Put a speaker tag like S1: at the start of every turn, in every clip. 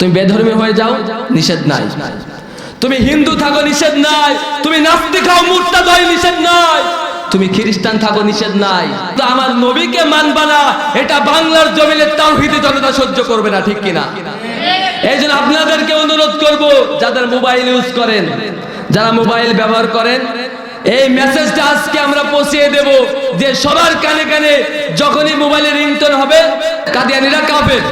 S1: তুমি বেধর্মী হয়ে যাও, নিষেধ নাই। তুমি হিন্দু থাকো, নিষেধ নাই। তুমি নাস্তিক হও মুর্তাদ হয় নিষেধ নাই। তুমি খ্রিস্টান থাকো, নিষেধ নাই। তো আমার নবীকে মানবা না, এটা বাংলার জমিনে তাওহীদি জনতা সহ্য করবে না, ঠিক কিনা? এই জন্য আপনাদেরকে অনুরোধ করব, যাদের মোবাইল ইউজ করেন, যারা মোবাইল ব্যবহার করেন, এই মেসেজটা আজকে আমরা পৌঁছিয়ে দেব যে সবার কানে কানে যখনই মোবাইলে রিংটোন হবে, কাদিয়ানিরা কাফের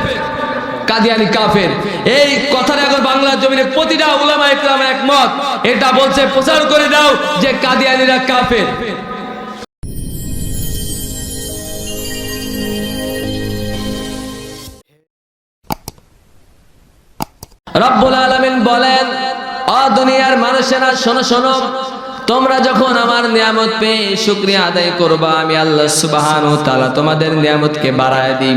S1: কাদিয়ানি কাফের। এই কথাটা এখন বাংলার জমিনে প্রতিটা উলামা ইকরাম একমত। এটা বলছে, প্রচার করে দাও যে কাদিয়ানিরা কাফের। রব্বুল আলামিন বলেন, অ দুনিয়ার মানুষেরা, শোনো শোনো, তোমরা যখন আমার নিয়ামত পেয়ে শুকরিয়া আদায় করবা, আমি আল্লাহ সুবহানাহু ওয়া তাআলা তোমাদের নিয়ামতকে বাড়ায় দিই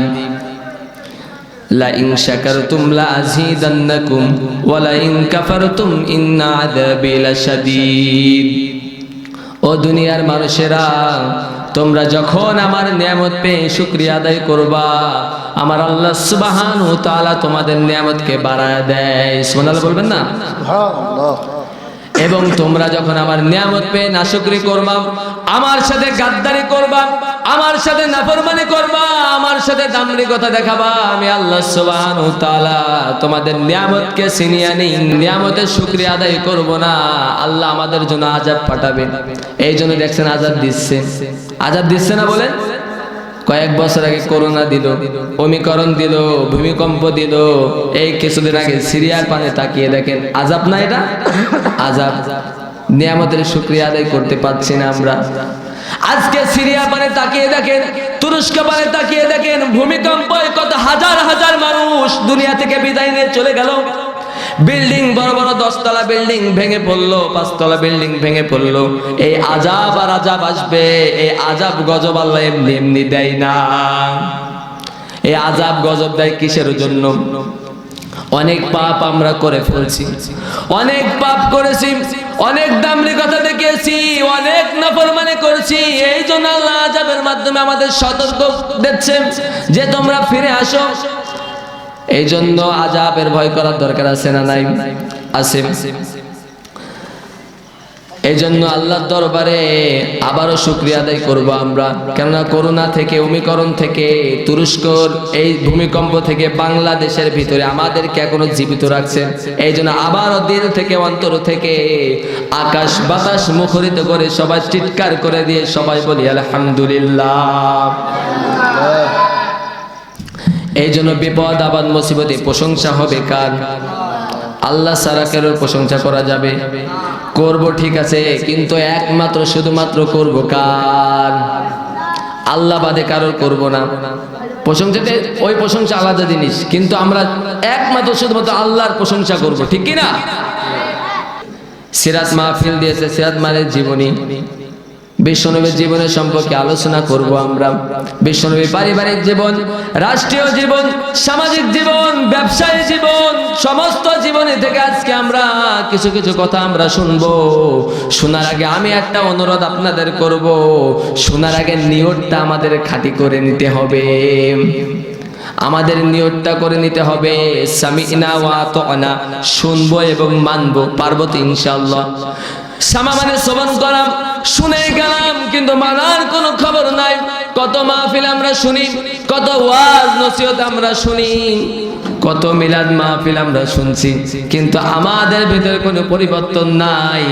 S1: আযীদান্নাকুম ওয়া লা ইন কাফারতুম ইন্না আযাবি লাশাদীদ। ও দুনিয়ার মানুষেরা, তোমরা যখন আমার নিয়ামত পেয়ে শুক্রিয়া আদায় করবা, আমার আল্লাহ সুবাহান ও তালা তোমাদের নিয়ামতকে বাড়ায় দেয়। সোনাল বলবেন না? এবং তোমরা যখন আমার নিয়ামত পেয়ে নাশুকরি করবা, আমার সাথে গাদ্দারি করবা, আমার সাথে নাফরমানি করবা, আমার সাথে দামরিকতা দেখাবা, আমি আল্লাহ সুবহানাহু ওয়া তাআলা তোমাদের নিয়ামতকে ছিনিয়ে নিই নিয়ামতের শুকরিয়া আদায় করব না, আল্লাহ আমাদের জন্য আযাব পাঠাবে। এই জন্য দেখছেন আযাব দিচ্ছে। আযাব দিচ্ছে না বলেন কয়েক বছর আগে করোনা দিল, অমিকরণ দিল, ভূমিকম্প দিল। এই কিছুদিন আগে সিরিয়ার পানে তাকিয়ে দেখেন, আজাব না এটা? আজাব। নিয়ামতের শুক্রিয়া আদায় করতে পারছি না আমরা। আজকে সিরিয়া পানে তাকিয়ে দেখেন, তুরস্ক পানে তাকিয়ে দেখেন, ভূমিকম্প কত হাজার হাজার মানুষ দুনিয়া থেকে বিদায় নিয়ে চলে গেল। বিল্ডিং, বড় বড় দশতলা বিল্ডিং ভেঙে পড়ল, পাঁচতলা বিল্ডিং ভেঙে পড়ল। এই আজাব আর আজাব আসবে, এই আজাব গজব আল্লাহ এমনি এমনি দেয় না। এই আজাব গজব দেয় কিসের জন্য? অনেক পাপ আমরা করে ফেলছি, অনেক পাপ করেছি, অনেক দামরি কথা দেখিয়েছি, অনেক নাফরমানি করেছি। এই জন্য আল্লাহ আজাবের মাধ্যমে আমাদের সতর্ক দিচ্ছে যে তোমরা ফিরে আসো। এই জন্য আজাবের ভয় করার দরকার আছে না নাই? আছে। এই জন্য আল্লাহর দরবারে আবারও শুক্রিয়া আদায় করব আমরা। কেননা করোনা থেকে, অমিকরণ থেকে, তুরস্কর, এই ভূমিকম্প থেকে, বাংলাদেশের ভিতরে আমাদেরকে এখনও জীবিত রাখছেন এই জন্য আবারও দিল থেকে, অন্তর থেকে আকাশ বাতাস মুখরিত করে সবাই চিৎকার করে দিয়ে সবাই বলি, আলহামদুলিল্লাহ। এই জন্য বিপদ আবাদ মুসিবতে প্রশংসা হবে কার? আল্লাহ সারা কারোর প্রশংসা করা যাবে? করব ঠিক আছে, কিন্তু একমাত্র, শুধুমাত্র করব কার? আল্লাহ বাদে কারোর করব না। প্রশংসাতে ওই প্রশংসা আলাদা জিনিস, কিন্তু আমরা একমাত্র, শুধুমাত্র আল্লাহর প্রশংসা করব, ঠিক কি না সিরাত মাহফিল দিয়েছে, সিরাত মানের জীবনী। বিশ্বনবীর জীবনের সম্পর্কে আলোচনা করব আমরা। বিশ্বনবীর পারিবারিক জীবন, রাষ্ট্রীয় জীবন, সামাজিক জীবন, ব্যবসায়ী জীবন, সমস্ত জীবনে থেকে আজকে আমরা কিছু কিছু কথা আমরা শুনব। শোনার আগে আমি একটা অনুরোধ আপনাদের করব। শোনার আগে নিয়তটা আমাদের খাঁটি করে নিতে হবে। আমাদের নিয়তটা করে নিতে হবে। সামিনা ওয়া শুনব এবং মানবো, পারব তো মানে শ্রবণ করাম শুনে গেলাম, কিন্তু মানার কোনো খবর নাই। কত মাহফিল আমরা শুনি, কত ওয়াজ, নসিহত আমরা শুনি, কত মিলাদ মাহফিল আমরা শুনছি। কিন্তু আমাদের ভিতরে কোনো পরিবর্তন নাই।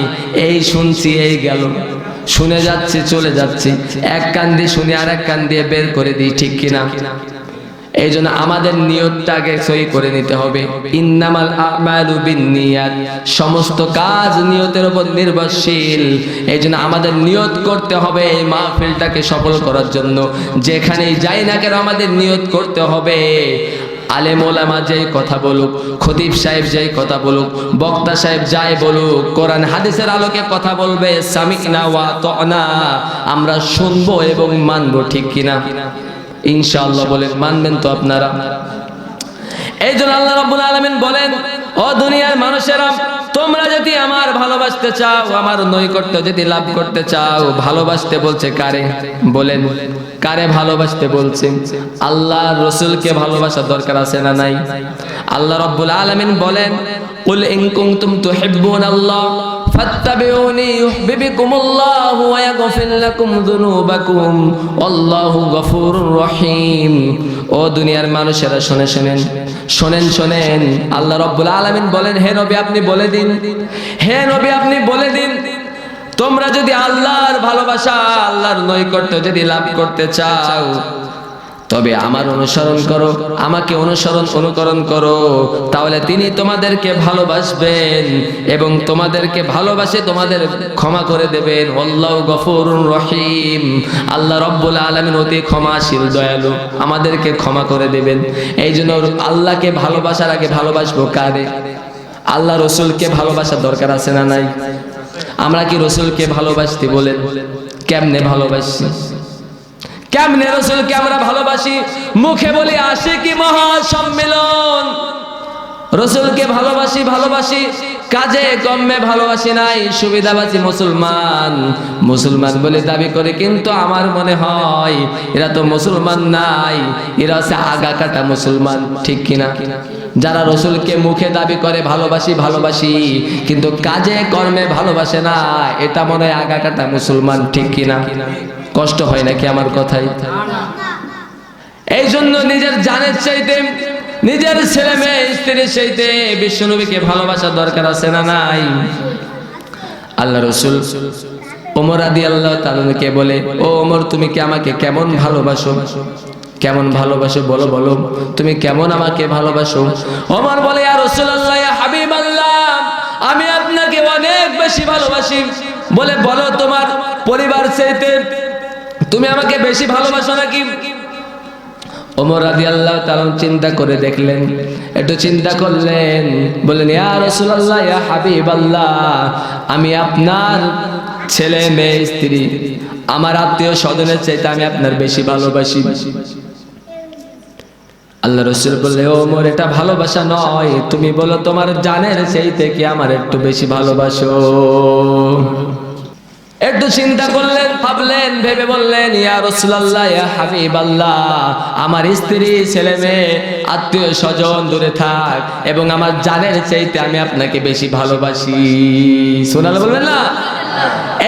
S1: এই শুনছি, এই গেল শুনে যাচ্ছি, চলে যাচ্ছি। এক কান দিয়ে শুনে আর এক কান দিয়ে বের করে দিই, ঠিক কিনা? এই জন্য আমাদের নিয়তটাকে সই করে নিতে হবে। ইন্নামাল আমালু সমস্ত কাজ নিয়তের উপর নির্ভরশীল। এই জন্য আমাদের নিয়ত করতে হবে এই মাহফিলটাকে সফল করার জন্য। যেখানেই যাই না কেন আমাদের নিয়ত করতে হবে। আলেম ওলামা যেই কথা বলুক, খতিব সাহেব যেই কথা বলুক, বক্তা সাহেব যাই বলুক, কোরআন হাদিসের আলোকে কথা বলবে সামিনা ওয়া তনা, আমরা শুনব এবং মানবো ঠিক কিনা? ইনশাআল্লাহ বলেন, মানবেন তো আপনারা। এই জন্য আল্লাহ রাব্বুল আলামিন বলেন, ও দুনিয়ার মানুষেরা, তোমরা যদি আমার ভালোবাসতে চাও, আমার নৈকট্য যদি লাভ করতে চাও, ভালোবাসতে বলছে কারে? বলেন, কারে ভালোবাসতে বলছে? আল্লাহ রসুলকে ভালোবাসা দরকার আছে না নাই? আল্লাহ রব্বুল আলামিন বলেন, কুল ইন কুনতুম তুহিব্বুন আল্লাহ রহিম। ও দুনিয়ার মানুষেরা, শোনেন শোনেন আলামিন বলেন আপনি বলে দিন। হে আপনি বলে দিন। তোমরা যদি আল্লাহর ভালোবাসা, আল্লাহর নৈকট্য যদি লাভ করতে চাও তবে আমার অনুসরণ করো, আমাকে অনুসরণ অনুকরণ করো। তাহলে তিনি তোমাদেরকে ভালোবাসবেন এবং তোমাদেরকে ভালোবাসে তোমাদের ক্ষমা করে দেবেন। আল্লাহ গফুরুর রহিম। আল্লাহ রব্বুল আলমিন অতি ক্ষমাশীল, দয়ালু, আমাদেরকে ক্ষমা করে দেবেন। এই জন্য আল্লাহকে ভালোবাসার আগে ভালোবাসবো কারে? আল্লাহ রসুলকে ভালোবাসার দরকার আছে না নাই? আমরা কি রসুলকে ভালোবাসতে বলেন? কেমনে ভালোবাসি? কেমনে রসুলকে আমরা ভালোবাসি? মুখে বলি আসে কি মহা সম্মেলন রসুলকে ভালোবাসি ভালোবাসি। কাজে, কমে ভালোবাসি নাই। সুবিধাবাসী মুসলমান। মুসলমান বলে দাবি করে, কিন্তু আমার মনে হয়, এরা তো মুসলমান নাই। এরা হচ্ছে আগা কাটা মুসলমান, ঠিক কিনা? যারা রসুলকে মুখে দাবি করে, ভালোবাসি ভালোবাসি, কিন্তু কাজে, কর্মে ভালোবাসে না, এটা মনে হয় আগা কাটা মুসলমান, ঠিক কিনা? কষ্ট হয় নাকি আমার কথাই? এই জন্য নিজের জানের চাইতে, নিজের ছেলে মেয়ে, স্ত্রীর চাইতে বিশ্বনবীকে ভালোবাসা দরকার আছে না নাই? আল্লাহ রসুল আল্লাহ বলে, ও ওমর, তুমি কি আমাকে কেমন ভালোবাসো? কেমন ভালোবাসো বলো বলো। তুমি কেমন আমাকে ভালোবাসো? ওমর বলে আর রসুল আল্লাহ হাবিব আল্লাহ আমি আপনাকে অনেক বেশি ভালোবাসি। বলে, বলো তোমার পরিবার চাইতে তুমি আমাকে বেশি ভালোবাসো নাকি? ওমর রাদি আল্লাহ তালন চিন্তা করে দেখলেন, একটু চিন্তা করলেন, বললেন, ইয়া রসুল্লাহ ইয়া হাবিব আল্লাহ আমি আপনার ছেলে মেয়ে স্ত্রী, আমার আত্মীয় স্বজনের চাইতে আমি আপনার বেশি ভালোবাসি। আল্লাহ রসুল বললে ও মোর এটা ভালোবাসা নয়। তুমি বলো, তোমার জানের সেই থেকে আমার একটু বেশি ভালোবাসো? একটু চিন্তা করলেন ভাবলেন, ভেবে বললেন, ইয়া রসুল্লাহ ইয়া হাবিব আল্লাহ আমার স্ত্রী, ছেলে মেয়ে, আত্মীয় স্বজন দূরে থাক এবং আমার জানের চাইতে আমি আপনাকে বেশি ভালোবাসি। শোনালে বলবেন না?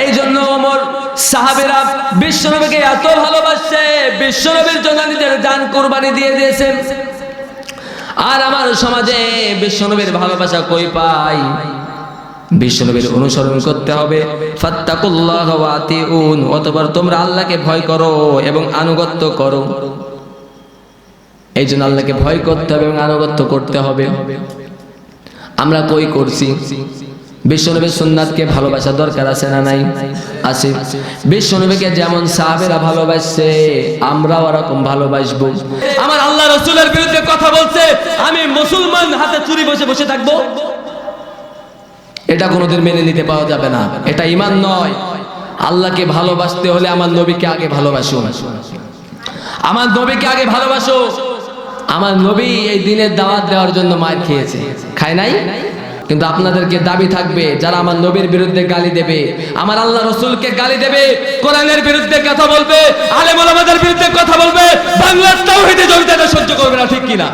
S1: এই জন্য ওমর সাহাবেরা বিশ্বনবীকে এত ভালোবাসছে, বিশ্বনবীর জন্য নিজের জান কোরবানি দিয়ে দিয়েছেন আর আমার সমাজে বিশ্বনবীর ভালোবাসা কই পাই? বিশ্বনবীর অনুসরণ করতে হবে। ফাত্তাকুল্লাহ ওয়া আতিউন, অতঃপর তোমরা আল্লাহকে ভয় করো এবং আনুগত্য করো। এই জন্য আল্লাহকে ভয় করতে হবে এবং আনুগত্য করতে হবে। আমরা কই করছি? বিশ্বনবীর সুন্নাতকে ভালোবাসা দরকার আছে না নাই? আছে। বিশ্বনবীকে যেমন সাহাবেরা ভালোবাসছে, আমরাও ওরকম ভালোবাসবো।
S2: আমার আল্লাহ রসুলের বিরুদ্ধে কথা বলছে, আমি মুসলমান হাতে চুরি বসে বসে থাকব।
S1: এটা কোনোদিন মেনে নিতে পাওয়া যাবে না। এটা ইমান নয়। আল্লাহকে ভালোবাসতে হলে আমার নবীকে আগে ভালোবাসো। আমার নবীকে আগে ভালোবাসো। আমার নবী এই দিনের দাওয়াত দেওয়ার জন্য মার খেয়েছে। খায় নাই? কিন্তু আপনাদেরকে দাবি থাকবে, যারা আমার নবীর বিরুদ্ধে গালি দেবে, আমার আল্লাহ রসুলকে গালি দেবে,
S2: কোরআনের বিরুদ্ধে কথা বলবে, আলেম ওলামাদের বিরুদ্ধে কথা বলবে, বাংলার জড়িত সহ্য করবে না, ঠিক কিনা?